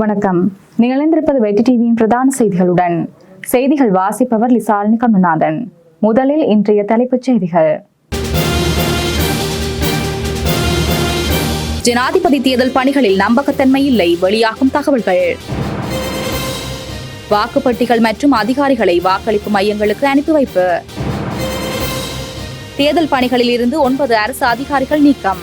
வணக்கம். நிகழ்ந்திருப்பது வெற்றி டிவியின் பிரதான செய்திகளுடன். செய்திகள் வாசிப்பவர் லிசாலினி கமல்நாதன் முதலில் இன்றைய தலைப்புச் செய்திகள். ஜனாதிபதி தேர்தல் பணிகளில் நம்பகத்தன்மை இல்லை வெளியாகும் தகவல்கள். வாக்குப்பட்டிகள் மற்றும் அதிகாரிகளை வாக்களிப்பு மையங்களுக்கு அனுப்பி வைப்பு. தேர்தல் பணிகளில் இருந்து ஒன்பது அரசு அதிகாரிகள் நீக்கம்.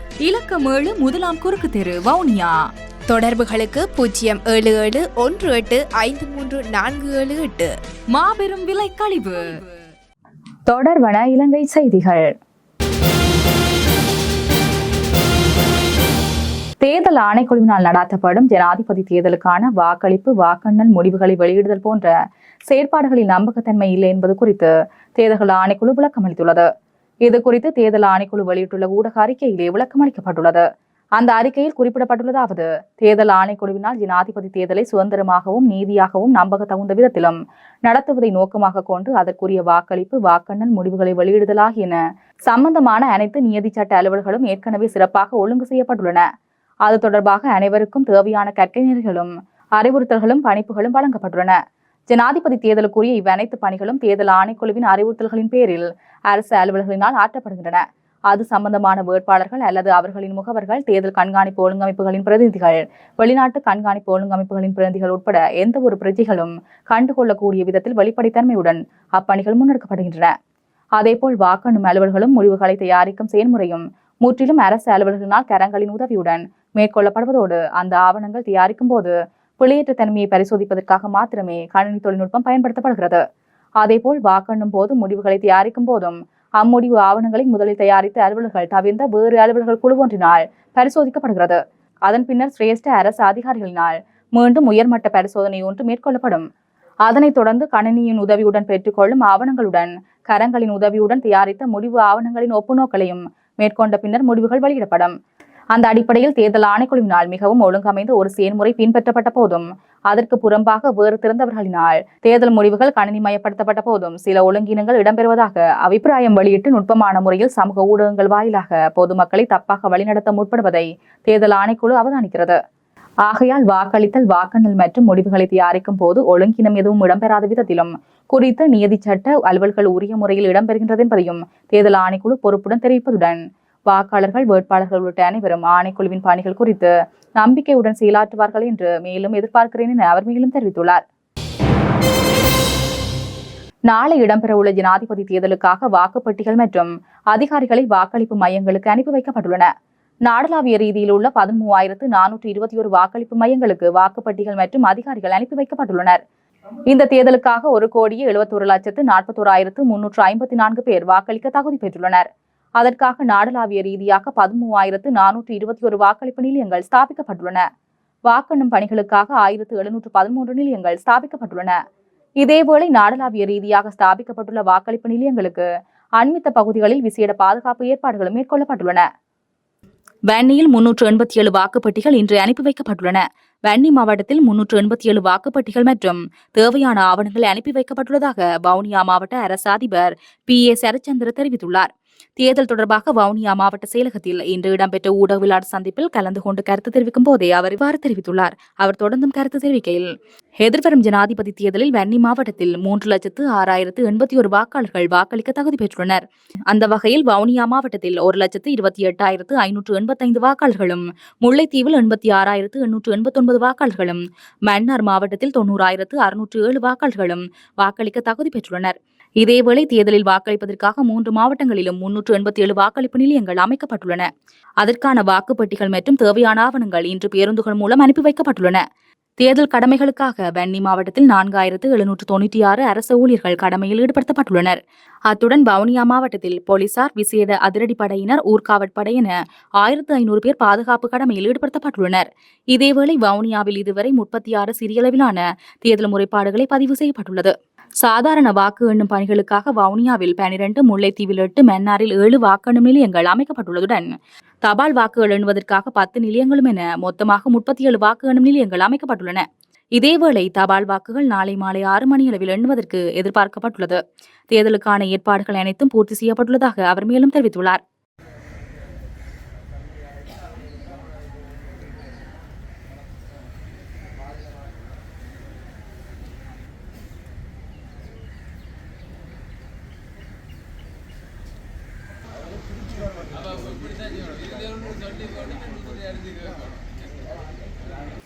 இலக்கம் ஏழு முதலாம் குறுக்கு தெரு வவுனியா. தொடர்புகளுக்கு பூஜ்ஜியம் ஏழு ஏழு ஒன்று எட்டு ஐந்து மூன்று நான்கு ஏழு எட்டு. மாபெரும் விலை கழிவு. தொடர்வன இலங்கை செய்திகள். தேர்தல் ஆணைக்குழுவினால் நடாத்தப்படும் ஜனாதிபதி தேர்தலுக்கான வாக்களிப்பு வாக்கெண்ணல் முடிவுகளை வெளியிடுதல் போன்ற செயற்பாடுகளில் நம்பகத்தன்மை இல்லை என்பது குறித்து தேர்தல் ஆணைக்குழு விளக்கமளித்துள்ளது. இது குறித்து தேர்தல் ஆணைக்குழு வெளியிட்டுள்ள ஊடக அறிக்கையிலே விளக்கமளிக்கப்பட்டுள்ளது அந்த அறிக்கையில் குறிப்பிடப்பட்டுள்ளதாவது தேர்தல் ஆணைக்குழுவினால் ஜனாதிபதி தேர்தலை சுதந்திரமாகவும் நீதியாகவும் நம்பக தகுந்த விதத்திலும் நடத்துவதை நோக்கமாக கொண்டு அதற்குரிய வாக்களிப்பு வாக்கெண்ணல் முடிவுகளை வெளியிடுதல் ஆகியன சம்பந்தமான அனைத்து நியதி சட்ட அலுவல்களும் ஏற்கனவே சிறப்பாக ஒழுங்கு செய்யப்பட்டுள்ளன. அது தொடர்பாக அனைவருக்கும் தேவையான கற்கை அறிவுறுத்தல்களும் பணிப்புகளும் வழங்கப்பட்டுள்ளன. ஜனாதிபதி தேர்தலுக்குரிய இவ்வனைத்து பணிகளும் தேர்தல் ஆணைக்குழுவின் அறிவுறுத்தல்களின் பேரில் அரசு அலுவலர்களினால் ஆற்றப்படுகின்றன. அது சம்பந்தமான வேட்பாளர்கள் அல்லது அவர்களின் முகவர்கள் தேர்தல் கண்காணிப்பு ஒழுங்கமைப்புகளின் பிரதிநிதிகள் வெளிநாட்டு கண்காணிப்பு ஒழுங்கமைப்புகளின் பிரதிநிதிகள் உட்பட எந்த ஒரு பிரஜைகளும் கண்டுகொள்ளக்கூடிய விதத்தில் வெளிப்படைத்தன்மையுடன் அப்பணிகள் முன்னெடுக்கப்படுகின்றன. அதேபோல் வாக்கெண்ணும் அலுவல்களும் முடிவுகளை தயாரிக்கும் செயல்முறையும் முற்றிலும் அரசு அலுவலர்களினால் கரங்களின் உதவியுடன் மேற்கொள்ளப்படுவதோடு அந்த ஆவணங்கள் தயாரிக்கும் போது பிழையற்ற தன்மையை பரிசோதிப்பதற்காக மாத்திரமே கணினி தொழில்நுட்பம் பயன்படுத்தப்படுகிறது. அதேபோல் வாக்கெண்ணும் போது முடிவுகளை தயாரிக்கும் போதும் அம்முடிவு ஆவணங்களை முதலில் தயாரித்த அலுவலர்கள் தவிர்ந்த வேறு அலுவலர்கள் குழு ஒன்றினால் பரிசோதிக்கப்படுகிறது. அதன் பின்னர் சிரேஷ்ட அரசு அதிகாரிகளினால் மீண்டும் உயர்மட்ட பரிசோதனை ஒன்று மேற்கொள்ளப்படும். அதனைத் தொடர்ந்து கணினியின் உதவியுடன் பெற்றுக்கொள்ளும் ஆவணங்களுடன் கரங்களின் உதவியுடன் தயாரித்த முடிவு ஆவணங்களின் ஒப்புநோக்களையும் மேற்கொண்ட பின்னர் முடிவுகள் வெளியிடப்படும். அந்த அடிப்படையில் தேர்தல் ஆணைக்குழுவினால் மிகவும் ஒழுங்கமைந்த ஒரு செயல்முறை பின்பற்றப்பட்ட போதும். அதற்கு புறம்பாக வேறு திறந்தவர்களினால் தேர்தல் முடிவுகள் கணினிமயப்படுத்தப்பட்ட போதும் சில ஒழுங்கீனங்கள் இடம்பெறுவதாக அபிப்பிராயம் வெளியிட்டு நுட்பமான முறையில் சமூக ஊடகங்கள் வாயிலாக பொதுமக்களை தப்பாக வழிநடத்த முற்படுவதை தேர்தல் ஆணைக்குழு அவதானிக்கிறது. ஆகையால் வாக்களித்தல் வாக்கெண்ணல் மற்றும் முடிவுகளை தயாரிக்கும் போது ஒழுங்கினம் எதுவும் இடம்பெறாத விதத்திலும் குறித்த நியதி சட்ட அலுவல்கள் உரிய முறையில் இடம்பெறுகின்றது என்பதையும் தேர்தல் ஆணைக்குழு பொறுப்புடன் தெரிவிப்பதுடன் வாக்காளர்கள் வேட்பாளர்கள் உள்ளிட்ட அனைவரும் ஆணைக்குழுவின் பணிகள் குறித்து நம்பிக்கையுடன் செயலாற்றுவார்கள் என்று மேலும் எதிர்பார்க்கிறேன் என அவர் மேலும் தெரிவித்துள்ளார். நாளை இடம்பெறவுள்ள ஜனாதிபதி தேர்தலுக்காக வாக்குப்பட்டிகள் மற்றும் அதிகாரிகளை வாக்களிப்பு மையங்களுக்கு அனுப்பி வைக்கப்பட்டுள்ளன. நாடளாவிய ரீதியில் உள்ள பதிமூவாயிரத்து நானூற்று இருபத்தி ஒரு வாக்களிப்பு மையங்களுக்கு வாக்குப்பட்டிகள் மற்றும் அதிகாரிகள் அனுப்பி வைக்கப்பட்டுள்ளனர். இந்த தேர்தலுக்காக ஒரு கோடியே எழுபத்தொரு லட்சத்து நாற்பத்தோராயிரத்து முன்னூற்று ஐம்பத்தி நான்கு பேர் வாக்களிக்க தகுதி பெற்றுள்ளனர். அதற்காக நாடளாவிய ரீதியாக பதிமூவாயிரத்து நானூற்று இருபத்தி ஒரு வாக்களிப்பு நிலையங்கள் ஸ்தாபிக்கப்பட்டுள்ளன. வாக்கெண்ணும் பணிகளுக்காக ஆயிரத்து எழுநூற்று பதிமூன்று நிலையங்கள் ஸ்தாபிக்கப்பட்டுள்ளன. இதேவேளை நாடளாவிய ரீதியாக ஸ்தாபிக்கப்பட்டுள்ள வாக்களிப்பு நிலையங்களுக்கு அண்மித்த பகுதிகளில் விசேட பாதுகாப்பு ஏற்பாடுகளும் மேற்கொள்ளப்பட்டுள்ளன. வன்னியில் முன்னூற்று எண்பத்தி ஏழு வாக்குப்பட்டிகள் இன்று அனுப்பி வைக்கப்பட்டுள்ளன. வன்னி மாவட்டத்தில் முன்னூற்று எண்பத்தி ஏழு வாக்குப்பட்டிகள் மற்றும் தேவையான ஆவணங்கள் அனுப்பி வைக்கப்பட்டுள்ளதாக வவுனியா மாவட்ட அரசு அதிபர் பி ஏ சரச்சந்திர தெரிவித்துள்ளார். தேர்தல் தொடர்பாக வவுனியா மாவட்ட செயலகத்தில் இன்று இடம்பெற்ற ஊடகவியலாளர் சந்திப்பில் கலந்து கொண்டு கருத்து தெரிவிக்கும் போதே அவர் இவ்வாறு தெரிவித்துள்ளார். அவர் தொடர்ந்தும் கருத்து தெரிவிக்கையில் எதிர்வரும் ஜனாதிபதி தேர்தலில் வன்னி மாவட்டத்தில் மூன்று லட்சத்து ஆறாயிரத்து எண்பத்தி ஒரு வாக்காளர்கள் வாக்களிக்க தகுதி பெற்றுள்ளனர். அந்த வகையில் வவுனியா மாவட்டத்தில் ஒரு லட்சத்து இருபத்தி எட்டாயிரத்து ஐநூற்று எண்பத்தைந்து வாக்காளர்களும் முல்லைத்தீவில் எண்பத்தி ஆறாயிரத்து எண்ணூற்று எண்பத்தொன்பது வாக்காளர்களும் மன்னார் மாவட்டத்தில் தொண்ணூறாயிரத்து அறுநூற்று ஏழு வாக்காளர்களும் வாக்களிக்க தகுதி பெற்றுள்ளனர். இதேவேளை தேர்தலில் வாக்களிப்பதற்காக மூன்று மாவட்டங்களிலும் முன்னூற்று எண்பத்தி ஏழு வாக்களிப்பு நிலையங்கள் அமைக்கப்பட்டுள்ளன. அதற்கான வாக்குப்பட்டிகள் மற்றும் தேவையான ஆவணங்கள் இன்று பேருந்துகள் மூலம் அனுப்பி வைக்கப்பட்டுள்ளன. தேர்தல் கடமைகளுக்காக வன்னி மாவட்டத்தில் நான்காயிரத்து எழுநூற்று தொண்ணூற்றி ஆறு அரச ஊழியர்கள் கடமையில் ஈடுபடுத்தப்பட்டுள்ளனர். அத்துடன் வவுனியா மாவட்டத்தில் போலீசார் விசேட அதிரடிப்படையினர் ஊர்காவற்படை என ஆயிரத்து ஐநூறு பேர் பாதுகாப்பு கடமையில் ஈடுபடுத்தப்பட்டுள்ளனர். இதேவேளை வவுனியாவில் இதுவரை முப்பத்தி ஆறு சிறியளவிலான தேர்தல் முறைப்பாடுகளை பதிவு செய்யப்பட்டுள்ளது. சாதாரண வாக்கு எண்ணும் பணிகளுக்காக வவுனியாவில் பனிரெண்டு முல்லைத்தீவில் எட்டு மன்னாரில் ஏழு வாக்கெண்ணும் நிலையங்கள் அமைக்கப்பட்டுள்ளதுடன் தபால் வாக்குகள் எண்ணுவதற்காக பத்து நிலையங்களும் என மொத்தமாக முப்பத்தி ஏழு வாக்கு எண்ணும் நிலையங்கள் அமைக்கப்பட்டுள்ளன. இதேவேளை தபால் வாக்குகள் நாளை மாலை ஆறு மணியளவில் எண்ணுவதற்கு எதிர்பார்க்கப்பட்டுள்ளது. தேர்தலுக்கான ஏற்பாடுகள் அனைத்தும் பூர்த்தி செய்யப்பட்டுள்ளதாக அவர் மேலும் தெரிவித்துள்ளார்.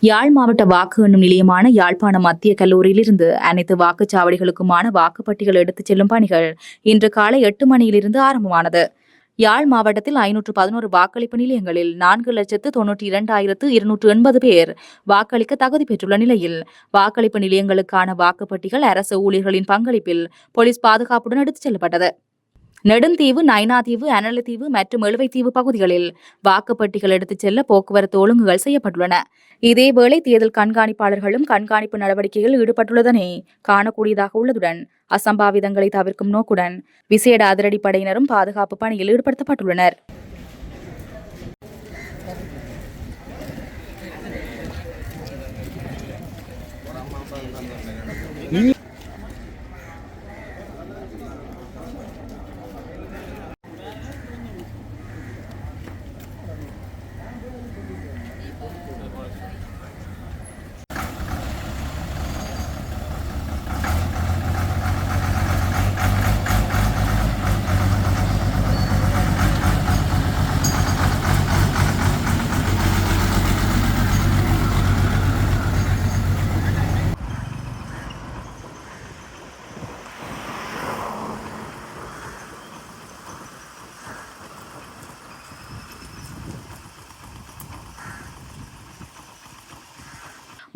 யாழ் மாவட்ட வாக்கு எண்ணும் நிலையமான யாழ்ப்பாணம் மத்திய கல்லூரியிலிருந்து அனைத்து வாக்குச்சாவடிகளுக்குமான வாக்குப்பட்டிகள் எடுத்துச் செல்லும் பணிகள் இன்று காலை எட்டு மணியிலிருந்து ஆரம்பமானது. யாழ் மாவட்டத்தில் ஐநூற்று பதினோரு வாக்களிப்பு நிலையங்களில் நான்கு லட்சத்து தொன்னூற்றி இரண்டாயிரத்து இருநூற்று எண்பது பேர் வாக்களிக்க தகுதி பெற்றுள்ள நிலையில் வாக்களிப்பு நிலையங்களுக்கான வாக்குப்பட்டிகள் அரசு ஊழியர்களின் பங்களிப்பில் போலீஸ் பாதுகாப்புடன் எடுத்துச் செல்லப்பட்டது. நெடுந்தீவு நைனாதீவு அனலத்தீவு மற்றும் எழுவைத்தீவு பகுதிகளில் வாக்குப்பட்டிகள் எடுத்துச் செல்ல போக்குவரத்து ஒழுங்குகள் செய்யப்பட்டுள்ளன. இதேவேளை தேர்தல் கண்காணிப்பாளர்களும் கண்காணிப்பு நடவடிக்கையில் ஈடுபட்டுள்ளதனை காணக்கூடியதாக உள்ளதுடன் அசம்பாவிதங்களை தவிர்க்கும் நோக்குடன் விசேட அதிரடிப்படையினரும் பாதுகாப்பு பணியில் ஈடுபடுத்தப்பட்டுள்ளனர்.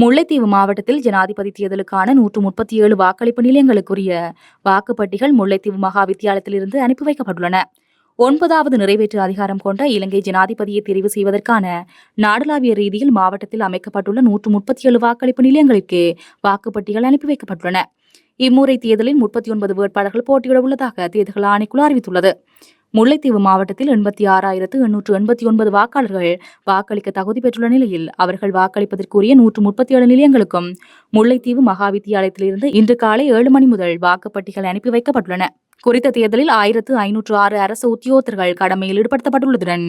முல்லைத்தீவு மாவட்டத்தில் ஜனாதிபதி தேர்தலுக்கான நூற்று முப்பத்தி ஏழு வாக்களிப்பு நிலையங்களுக்குரிய வாக்குப்பட்டிகள் முல்லைத்தீவு மகா வித்தியாலயத்திலிருந்து அனுப்பி வைக்கப்பட்டுள்ளன. ஒன்பதாவது நிறைவேற்று அதிகாரம் கொண்ட இலங்கை ஜனாதிபதியை தெரிவு செய்வதற்கான நாடளாவிய ரீதியில் மாவட்டத்தில் அமைக்கப்பட்டுள்ள நூற்று முப்பத்தி ஏழு வாக்களிப்பு நிலையங்களுக்கு வாக்குப்பட்டிகள் அனுப்பி வைக்கப்பட்டுள்ளன. இம்முறை தேர்தலில் முப்பத்தி ஒன்பது வேட்பாளர்கள் போட்டியிட உள்ளதாக தேர்தல் ஆணைக்குழு அறிவித்துள்ளது. முல்லைத்தீவு மாவட்டத்தில் எண்பத்தி ஆறாயிரத்து எண்ணூற்று எண்பத்தி ஒன்பது வாக்காளர்கள் வாக்களிக்க தகுதி பெற்றுள்ள நிலையில் அவர்கள் வாக்களிப்பதற்குரிய நூற்று முப்பத்தி ஏழு நிலையங்களுக்கும் முல்லைத்தீவு மகா வித்தியாலயத்திலிருந்து இன்று காலை ஏழு மணி முதல் வாக்குப்பட்டிகள் அனுப்பி வைக்கப்பட்டுள்ளன. குறித்த தேர்தலில் ஆயிரத்து ஐநூற்று ஆறு அரசு உத்தியோகத்தர்கள் கடமையில் ஈடுபடுத்தப்பட்டுள்ளதுடன்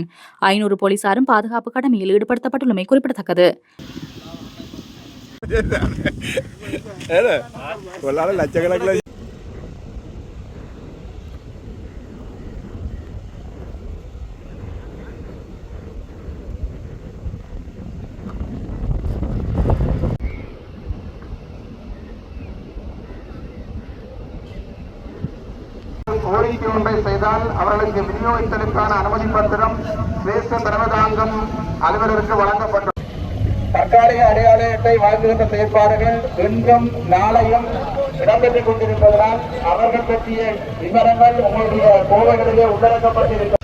ஐநூறு போலீசாரும் பாதுகாப்பு கடமையில் ஈடுபடுத்தப்பட்டுள்ளமை குறிப்பிடத்தக்கது. லட்சக்கணக்கில் கோரிக்கை ஒன்றை செய்தால் அவர்களுக்கு விநியோகித்தலுக்கான அனுமதி பத்திரம் சிரேஷ்ட பிரமதாங்கம் அலுவலருக்கு வழங்கப்பட்டது தற்காலிக அடையாள அட்டை வழங்குகின்ற செயற்பாடுகள் இன்றும் நாளையும் இடம்பெற்றுக் கொண்டிருப்பதனால் அவர்கள் பற்றிய விவரங்கள் உங்களுடைய கோவைகளிலே உள்ளடக்கப்பட்டிருக்கிறது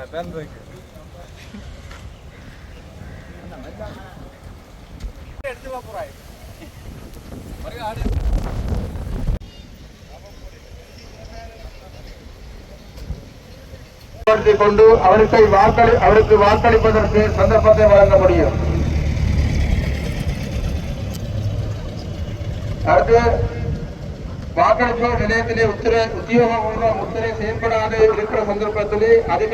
அதான் இருக்கு எடுத்து கொண்டு அவருக்கு வாக்களி அவருக்கு வாக்களிப்பதற்கு சந்தர்ப்பத்தை வழங்க முடியும். வாக்களிப்பு நிலையத்திலே உத்தர உத்தியோகபூர்வ முத்திரை செயல்படாது இருக்கிற சந்தர்ப்பத்திலே அது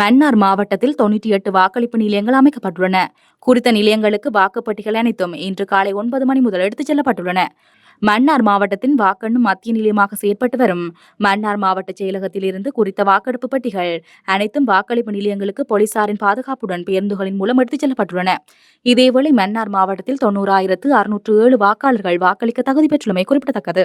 மன்னார் மாவட்டத்தில் தொண்ணூற்றி எட்டு வாக்களிப்பு நிலையங்கள் அமைக்கப்பட்டுள்ளன. குறித்த நிலையங்களுக்கு வாக்குப்பட்டிகள் அனைத்தும் இன்று காலை ஒன்பது மணி முதல் எடுத்துச் செல்லப்பட்டுள்ளன. மன்னார் மாவட்டத்தின் வாக்கெண்ணும் மத்திய நிலையமாக செயற்பட்டு வரும் மன்னார் மாவட்ட செயலகத்தில் இருந்து குறித்த வாக்கெடுப்பு பெட்டிகள் அனைத்தும் வாக்களிப்பு நிலையங்களுக்கு போலீசாரின் பாதுகாப்புடன் பேருந்துகளின் மூலம் எடுத்துச் செல்லப்பட்டுள்ளன. இதேவேளை மன்னார் மாவட்டத்தில் தொண்ணூறாயிரத்து அறுநூற்று ஏழு வாக்காளர்கள் வாக்களிக்க தகுதி பெற்றுள்ளமை குறிப்பிடத்தக்கது.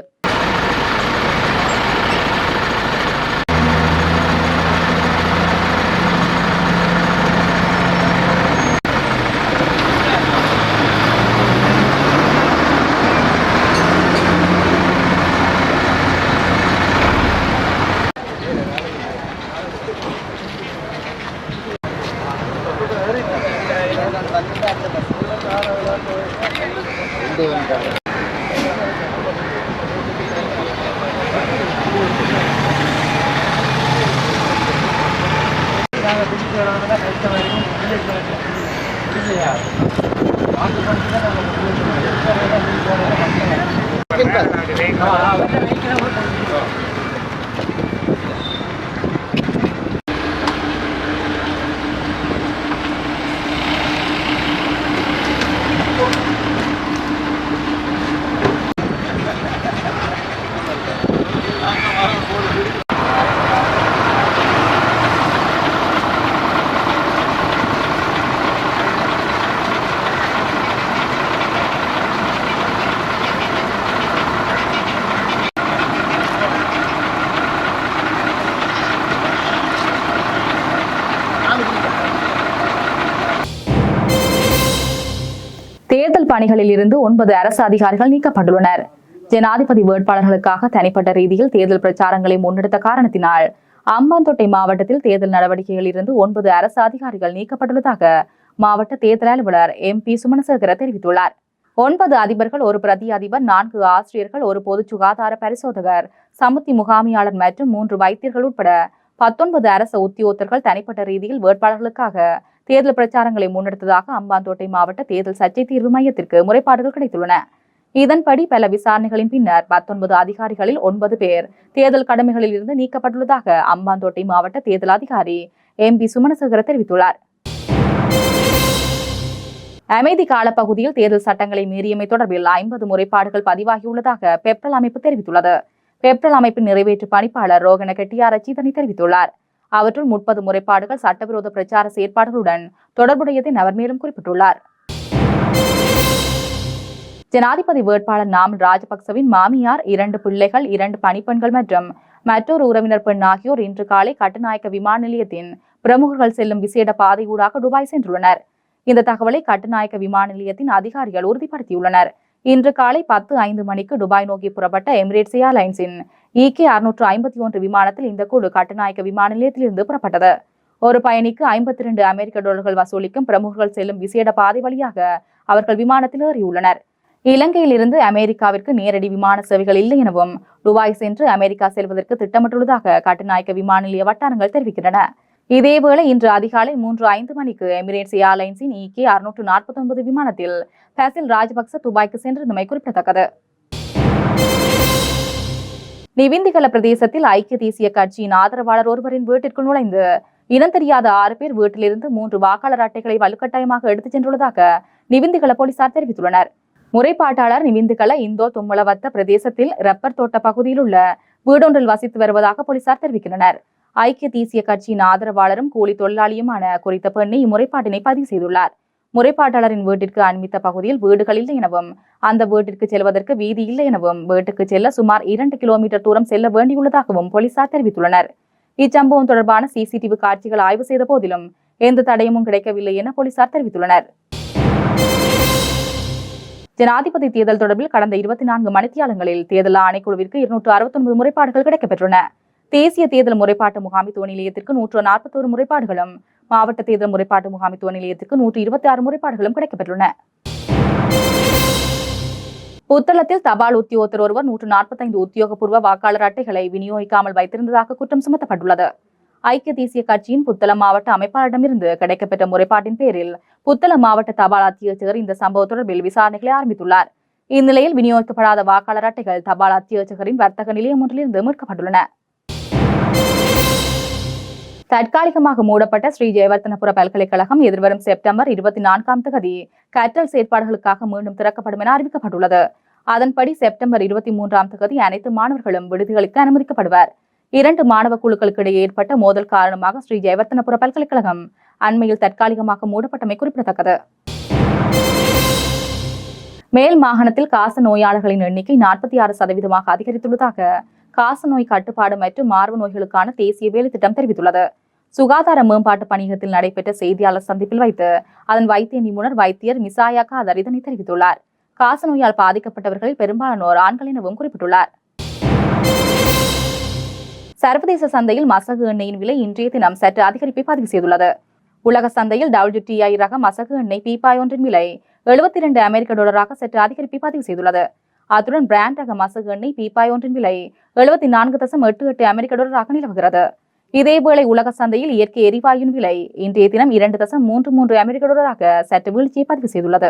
தேர்தல் பணிகளில் இருந்து ஒன்பது அரசு அதிகாரிகள் நீக்கப்பட்டுள்ளனர். ஜனாதிபதி வேட்பாளர்களுக்காக தனிப்பட்ட ரீதியில் தேர்தல் பிரச்சாரங்களை முன்னெடுத்த காரணத்தினால் அம்பாந்தோட்டை மாவட்டத்தில் தேர்தல் நடவடிக்கைகளில் இருந்து ஒன்பது அரசு அதிகாரிகள் நீக்கப்பட்டுள்ளதாக மாவட்ட தேர்தல் அலுவலர் எம் பி சுமனசேகர தெரிவித்துள்ளார். ஒன்பது அதிபர்கள் ஒரு பிரதி அதிபர் நான்கு ஆசிரியர்கள் ஒரு பொது சுகாதார பரிசோதகர் சமுத்தி முகாமியாளர் மற்றும் மூன்று வைத்தியர்கள் உட்பட பத்தொன்பது அரசு உத்தியோகத்தர்கள் தனிப்பட்ட ரீதியில் வேட்பாளர்களுக்காக தேர்தல் பிரச்சாரங்களை முன்னெடுத்ததாக அம்பாந்தோட்டை மாவட்ட தேர்தல் சர்ச்சை தீர்வு மையத்திற்கு முறைப்பாடுகள் கிடைத்துள்ளன. இதன்படி பல விசாரணைகளின் பின்னர் பத்தொன்பது அதிகாரிகளில் ஒன்பது பேர் தேர்தல் கடமைகளில் இருந்து நீக்கப்பட்டுள்ளதாக அம்பாந்தோட்டை மாவட்ட தேர்தல் அதிகாரி எம் பி சுமணசேகர தெரிவித்துள்ளார். அமைதி காலப்பகுதியில் தேர்தல் சட்டங்களை மீறியமை தொடர்பில் ஐம்பது முறைப்பாடுகள் பதிவாகியுள்ளதாக பெப்ரல் அமைப்பு தெரிவித்துள்ளது. பெப்ரல் அமைப்பின் நிறைவேற்று பணிப்பாளர் ரோகண கெட்டியாரச்சி இதனை தெரிவித்துள்ளார். அவற்றுள் முப்பது முறைப்பாடுகள் சட்டவிரோத பிரச்சார செயற்பாடுகளுடன் தொடர்புடையதை அவர் மேலும் குறிப்பிட்டுள்ளார். ஜனாதிபதி வேட்பாளர் நாமல் ராஜபக்சவின் மாமியார் இரண்டு பிள்ளைகள் இரண்டு பணிப்பெண்கள் மற்றும் மற்றொரு உறவினர் பெண் ஆகியோர் இன்று காலை கட்டுநாயக்க விமான நிலையத்தின் பிரமுகர்கள் செல்லும் விசேட பாதை ஊடாக துபாய் சென்றுள்ளனர். இந்த தகவலை கட்டுநாயக்க விமான நிலையத்தின் அதிகாரிகள் உறுதிப்படுத்தியுள்ளனர். இன்று காலை பத்து ஐந்து மணிக்கு துபாய் நோக்கி புறப்பட்ட எமிரேட்ஸ் ஏர்லைன்ஸின் இகே அறுநூற்று ஐம்பத்தி ஒன்று விமானத்தில் இந்த குழு கட்டுநாயக்க விமான நிலையத்திலிருந்து புறப்பட்டது. ஒரு பயணிக்கு ஐம்பத்தி இரண்டு அமெரிக்க டாலர்கள் வசூலிக்கும் பிரமுகர்கள் செல்லும் விசேட பாதை வழியாக அவர்கள் விமானத்தில் ஏறியுள்ளனர். இலங்கையிலிருந்து அமெரிக்காவிற்கு நேரடி விமான சேவைகள் இல்லை எனவும் துபாய் சென்று அமெரிக்கா செல்வதற்கு திட்டமிட்டுள்ளதாக கட்டுநாயக்க விமான நிலைய வட்டாரங்கள் தெரிவிக்கின்றன. இதேவேளை இன்று அதிகாலை மூன்று ஐந்து மணிக்கு எமிரேட்ஸ் ஏர்லைன்ஸின் இகே அறுநூற்று நாற்பத்தி ஒன்பது விமானத்தில் ஃபசில் ராஜபக்ச துபாய்க்கு சென்றிருந்தமை குறிப்பிடத்தக்கது. நிவிந்திகல பிரதேசத்தில் ஐக்கிய தேசிய கட்சியின் ஆதரவாளர் ஒருவரின் வீட்டிற்குள் நுழைந்து இனம் தெரியாத ஆறு பேர் வீட்டிலிருந்து மூன்று வாக்காளர் அட்டைகளை வலுக்கட்டாயமாக எடுத்துச் சென்றுள்ளதாக நிவிந்திகல போலீசார் தெரிவித்துள்ளனர். முறைப்பாட்டாளர் நிவிந்துகல இந்தோ தும்மளவத்த பிரதேசத்தில் ரப்பர் தோட்ட பகுதியில் உள்ள வீடொன்றில் வசித்து வருவதாக போலீசார் தெரிவிக்கின்றனர். ஐக்கிய தேசிய கட்சியின் ஆதரவாளரும் கூலி தொழிலாளியுமான குறித்த பெண்ணை இம்முறைப்பாட்டினை பதிவு செய்துள்ளார். முறைப்பாட்டாளரின் வீட்டிற்கு அண்மித்த பகுதியில் வீடுகள் இல்லை எனவும் அந்த வீட்டிற்கு செல்வதற்கு வீதி இல்லை எனவும் வீட்டுக்கு செல்ல சுமார் இரண்டு கிலோமீட்டர் தூரம் செல்ல வேண்டியுள்ளதாகவும் போலீசார் தெரிவித்துள்ளனர். இச்சம்பவம் தொடர்பான சிசிடிவி காட்சிகள் ஆய்வு செய்த போதிலும் எந்த தடயமும் கிடைக்கவில்லை என போலீசார் தெரிவித்துள்ளனர். ஜனாதிபதி தேர்தல் தொடர்பில் கடந்த இருபத்தி நான்கு மணித்தியாலங்களில் தேர்தல் ஆணைக்குழுவிற்கு இருநூற்று அறுபத்தொன்பது முறைப்பாடுகள் கிடைக்கப்பெற்றுள்ளன தேசிய தேர்தல் முறைப்பாட்டு முகாமித்துவ நிலையத்திற்கு நூற்று நாற்பத்தோரு முறைப்பாடுகளும் மாவட்ட தேர்தல் முறைப்பாட்டு முகாமித்துவ நிலையத்திற்கு நூற்று இருபத்தி ஆறு முறைப்பாடுகளும் கிடைக்கப்பெற்றுள்ளன. புத்தளத்தில் தபால் உத்தியோகத்தர் ஒருவர் நூற்று நாற்பத்தைந்து உத்தியோகபூர்வ வாக்காளர் அட்டைகளை விநியோகிக்காமல் வைத்திருந்ததாக குற்றம் சுமத்தப்பட்டுள்ளது. ஐக்கிய தேசிய கட்சியின் புத்தளம் மாவட்ட அமைப்பாளரிடமிருந்து கிடைக்கப்பெற்ற முறைப்பாட்டின் பேரில் புத்தளம் மாவட்ட தபால் அத்தியட்சகர் இந்த சம்பவம் தொடர்பில் விசாரணைகளை ஆரம்பித்துள்ளார். இந்நிலையில் விநியோகிக்கப்படாத வாக்காளர் அட்டைகள் தபால் அத்தியட்சகரின் வர்த்தக நிலையம் ஒன்றிலிருந்து மீட்கப்பட்டுள்ளன. தற்காலிகமாக மூடப்பட்ட ஸ்ரீ ஜெயவர்த்தனபுர பல்கலைக்கழகம் எதிர்வரும் செப்டம்பர் இருபத்தி நான்காம் தேதி கற்றல் செயற்பாடுகளுக்காக மீண்டும் திறக்கப்படும் என அறிவிக்கப்பட்டுள்ளது. அதன்படி செப்டம்பர் இருபத்தி மூன்றாம் தேதி அனைத்து மாணவர்களும் விடுதிகளுக்கு அனுமதிக்கப்படுவர். இரண்டு மாணவ குழுக்களுக்கு இடையே ஏற்பட்ட மோதல் காரணமாக ஸ்ரீ ஜெயவர்த்தனபுர பல்கலைக்கழகம் அண்மையில் தற்காலிகமாக மூடப்பட்டமை குறிப்பிடத்தக்கது. மேல் மாகாணத்தில் காச நோயாளர்களின் எண்ணிக்கை நாற்பத்தி ஆறு சதவீதமாக அதிகரித்துள்ளதாக காச நோய் கட்டுப்பாடு மற்றும் மார்பு நோய்களுக்கான தேசிய வேலை திட்டம் தெரிவித்துள்ளது. சுகாதார மேம்பாட்டு பணியகத்தில் நடைபெற்ற செய்தியாளர் சந்திப்பில் வைத்து அதன் வைத்திய நிபுணர் வைத்தியர் மிசாயா காதர் இதனை தெரிவித்துள்ளார். காச நோயால் பாதிக்கப்பட்டவர்களில் பெரும்பாலானோர் ஆண்கள் எனவும் குறிப்பிட்டுள்ளார். சர்வதேச சந்தையில் மசகு எண்ணெயின் விலை இன்றைய தினம் சற்று அதிகரிப்பை பதிவு செய்துள்ளது. உலக சந்தையில் டபிள்யூடிஐ ரக மசகு எண்ணெய் பீப்பாய் ஒன்றின் விலை எழுபத்தி இரண்டு அமெரிக்க டாலராக சற்று அதிகரிப்பை பதிவு செய்துள்ளது. அத்துடன் பிராண்ட் ரக மசகு எண்ணெய் பீப்பாய் ஒன்றின் விலை எழுபத்தி நான்கு தசம் எட்டு எட்டு அமெரிக்க டாலராக நிலவுகிறது. இதேவேளை உலக சந்தையில் இயற்கை எரிவாயுவின் விலை இன்றைய தினம் இரண்டு தசம் மூன்று மூன்று அமெரிக்க டாலராக சற்று வீழ்ச்சியை பதிவு செய்துள்ளது.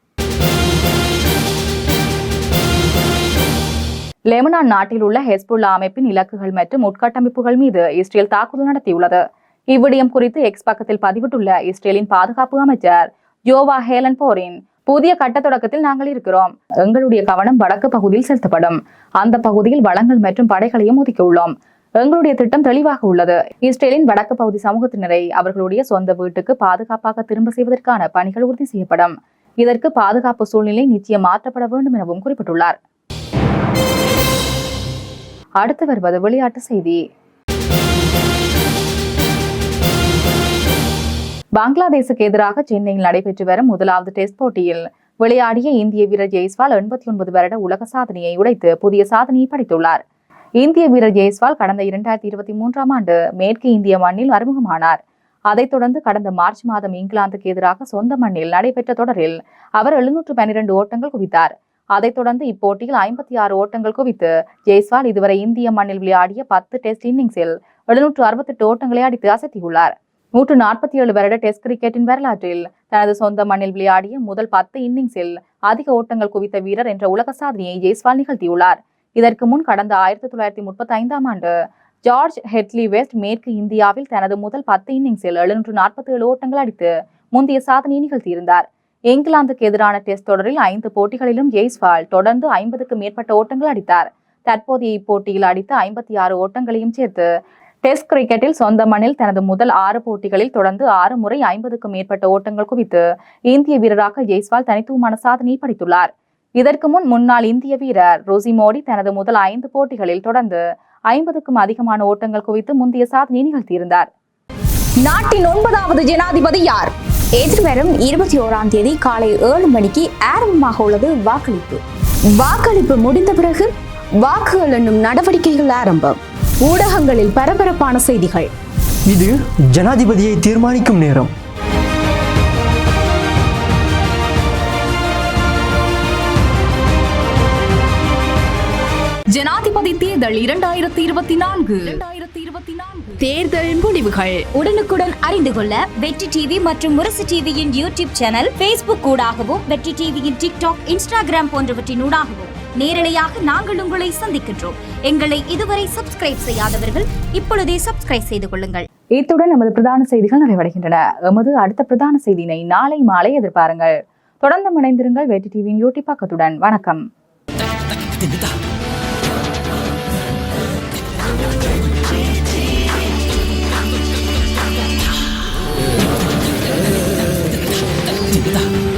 லெமனான் நாட்டில் உள்ள ஹெஸ்புல்லா அமைப்பின் இலக்குகள் மற்றும் உட்கட்டமைப்புகள் மீது இஸ்ரேல் தாக்குதல் நடத்தியுள்ளது. இவ்விடயம் குறித்து எக்ஸ் பக்கத்தில் பதிவிட்டுள்ள இஸ்ரேலின் பாதுகாப்பு அமைச்சர் ஜோவா ஹேலன் போரின் புதிய கட்ட தொடக்கத்தில் நாங்கள் இருக்கிறோம். எங்களுடைய கவனம் வடக்கு பகுதியில் செலுத்தப்படும். அந்த பகுதியில் வளங்கள் மற்றும் படைகளையும் ஒதுக்கியுள்ளோம் எங்களுடைய திட்டம் தெளிவாக உள்ளது. இஸ்ரேலின் வடக்கு பகுதி சமூகத்தினரை அவர்களுடைய சொந்த வீட்டுக்கு பாதுகாப்பாக திரும்ப செய்வதற்கான பணிகள் உறுதி செய்யப்படும். இதற்கு பாதுகாப்பு சூழ்நிலை நிச்சயம் மாற்றப்பட வேண்டும் எனவும் குறிப்பிட்டுள்ளார். அடுத்து வருவது விளையாட்டு செய்தி. பங்களாதேசுக்கு எதிராக சென்னையில் நடைபெற்று வரும் முதலாவது டெஸ்ட் போட்டியில் விளையாடிய இந்திய வீரர் ஜெய்ஸ்வால் எண்பத்தி ஒன்பது வருட உலக சாதனையை உடைத்து புதிய சாதனையை படைத்துள்ளார். இந்திய வீரர் ஜெய்ஸ்வால் கடந்த இரண்டாயிரத்தி இருபத்தி மூன்றாம் ஆண்டு மேற்கு இந்திய மண்ணில் அறிமுகமானார். அதைத் தொடர்ந்து கடந்த மார்ச் மாதம் இங்கிலாந்துக்கு எதிராக சொந்த மண்ணில் நடைபெற்ற தொடரில் அவர் எழுநூற்று பன்னிரண்டு ஓட்டங்கள் குவித்தார். அதைத் தொடர்ந்து இப்போட்டியில் ஐம்பத்தி ஆறு ஓட்டங்கள் குவித்து ஜெய்ஸ்வால் இதுவரை இந்திய மண்ணில் விளையாடிய பத்து டெஸ்ட் இன்னிங்ஸில் எழுநூற்று அறுபத்தெட்டு ஓட்டங்களை அடித்து அசத்தியுள்ளார். நூற்று நாற்பத்தி ஏழு வருட டெஸ்ட் கிரிக்கெட்டின் வரலாற்றில் தனது சொந்த மண்ணில் விளையாடிய முதல் பத்து இன்னிங்ஸில் அதிக ஓட்டங்கள் குவித்த வீரர் என்ற உலக சாதனையை ஜெய்ஸ்வால் நிகழ்த்தியுள்ளார். இதற்கு முன் கடந்த ஆயிரத்தி தொள்ளாயிரத்தி முப்பத்தி ஐந்தாம் ஆண்டு ஜார்ஜ் ஹெட்லி வெஸ்ட் மேற்கு இந்தியாவில் தனது முதல் பத்து இன்னிங்ஸில் எழுநூற்று நாற்பத்தி ஏழு ஓட்டங்கள் அடித்து முந்தைய சாதனையை நிகழ்த்தியிருந்தார். இங்கிலாந்துக்கு எதிரான டெஸ்ட் தொடரில் ஐந்து போட்டிகளிலும் ஜெய்ஸ்வால் தொடர்ந்து ஐம்பதுக்கு மேற்பட்ட ஓட்டங்கள் அடித்தார். தற்போதைய இப்போட்டியில் அடித்த ஐம்பத்தி ஆறு ஓட்டங்களையும் சேர்த்து டெஸ்ட் கிரிக்கெட்டில் சொந்த மண்ணில் தனது முதல் ஆறு போட்டிகளில் தொடர்ந்து ஆறு முறை ஐம்பதுக்கும் மேற்பட்ட ஓட்டங்கள் குவித்து இந்திய வீரராக ஜெய்ஸ்வால் தனித்துவமான சாதனை படைத்துள்ளார். இதற்கு முன் முன்னாள் இந்திய வீரர் ரோசி மோடி தனது முதல் ஐந்து போட்டிகளில் தொடர்ந்து ஐம்பதுக்கும் அதிகமான ஓட்டங்கள் குவித்து முந்தைய சாதனை நிகழ்த்தியிருந்தார். நாட்டின் ஒன்பதாவது ஜனாதிபதி யார்? எதிர்வரும் இருபத்தி ஓராம் தேதி காலை ஏழு மணிக்கு ஆரம்பமாக உள்ளது வாக்களிப்பு. வாக்களிப்பு முடிந்த பிறகு வாக்குகள் எண்ணும் நடவடிக்கைகள் ஆரம்பம். ஊடகங்களில் பரபரப்பான செய்திகள். இது ஜனாதிபதியை தீர்மானிக்கும் நேரம். ஜனாதிபதி தேர்தல் இரண்டாயிரத்தி இருபத்தி நான்கு. தேர்தல் முடிவுகள். உடனுக்குடன் அறிந்து கொள்ள வெற்றி டிவி மற்றும் முரசு டிவியின் யூடியூப் சேனல் பேஸ்புக் ஊடாகவும் வெற்றி டிவியின் டிக்டாக் இன்ஸ்டாகிராம் போன்றவற்றின் ஊடாகவும். நேரலையாக நாங்கள் உங்களை சந்திக்கின்றோம். எங்களை இதுவரை சப்ஸ்கிரைப் செய்யாதவர்கள் இப்பொழுதே சப்ஸ்கிரைப் செய்து கொள்ளுங்கள். இத்துடன் நமது பிரதான செய்திகள் நிறைவடைகின்றன. எமது அடுத்த பிரதான செய்தியினை நாளை மாலை எதிர்பாருங்கள். தொடர்ந்து இணைந்திருங்கள் வெற்றி டிவியின் யூடியூப் பக்கத்துடன். வணக்கம். 捡大。的